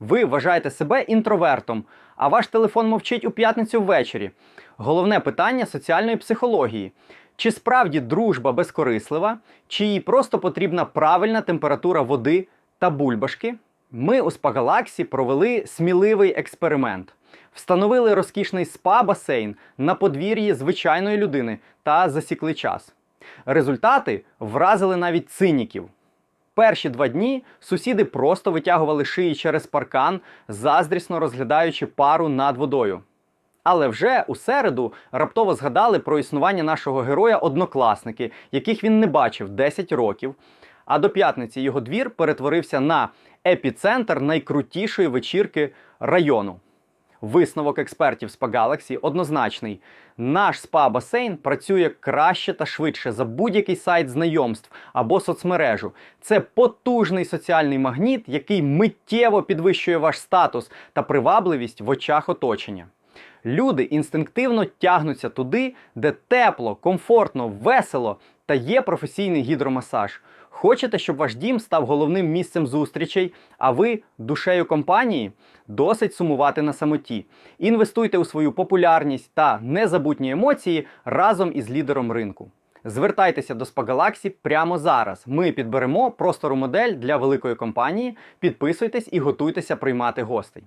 Ви вважаєте себе інтровертом, а ваш телефон мовчить у п'ятницю ввечері. Головне питання соціальної психології. Чи справді дружба безкорислива, чи їй просто потрібна правильна температура води та бульбашки? Ми у Спагалаксі провели сміливий експеримент. Встановили розкішний спа-басейн на подвір'ї звичайної людини та засікли час. Результати вразили навіть циніків. Перші два дні сусіди просто витягували шиї через паркан, заздрісно розглядаючи пару над водою. Але вже у середу раптово згадали про існування нашого героя однокласники, яких він не бачив 10 років. А до п'ятниці його двір перетворився на епіцентр найкрутішої вечірки району. Висновок експертів Spa Galaxy однозначний: наш спа-басейн працює краще та швидше за будь-який сайт знайомств або соцмережу. Це потужний соціальний магніт, який миттєво підвищує ваш статус та привабливість в очах оточення. Люди інстинктивно тягнуться туди, де тепло, комфортно, весело та є професійний гідромасаж. Хочете, щоб ваш дім став головним місцем зустрічей, а ви душею компанії? Досить сумувати на самоті. Інвестуйте у свою популярність та незабутні емоції разом із лідером ринку. Звертайтеся до Spagalexy прямо зараз. Ми підберемо простору модель для великої компанії. Підписуйтесь і готуйтеся приймати гостей.